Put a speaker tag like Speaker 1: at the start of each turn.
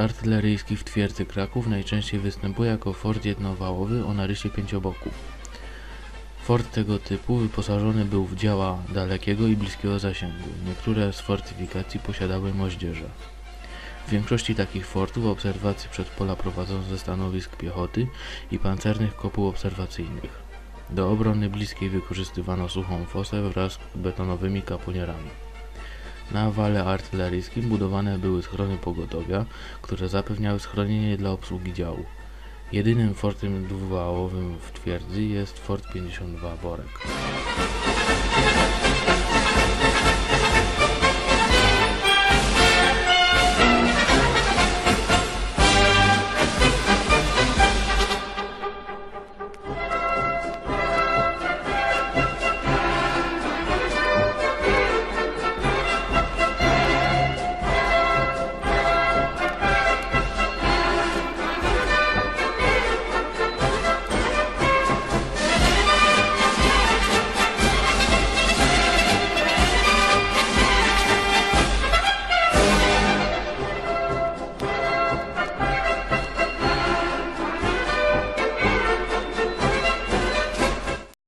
Speaker 1: artyleryjski w twierdzy Kraków najczęściej występuje jako fort jednowałowy o narysie pięcioboku. Fort tego typu wyposażony był w działa dalekiego i bliskiego zasięgu. Niektóre z fortyfikacji posiadały moździerze. W większości takich fortów obserwacje przed pola prowadzono ze stanowisk piechoty i pancernych kopuł obserwacyjnych. Do obrony bliskiej wykorzystywano suchą fosę wraz z betonowymi kaponierami. Na wale artyleryjskim budowane były schrony pogotowia, które zapewniały schronienie dla obsługi działu. Jedynym fortem dwuwałowym w twierdzy jest Fort 52 Borek.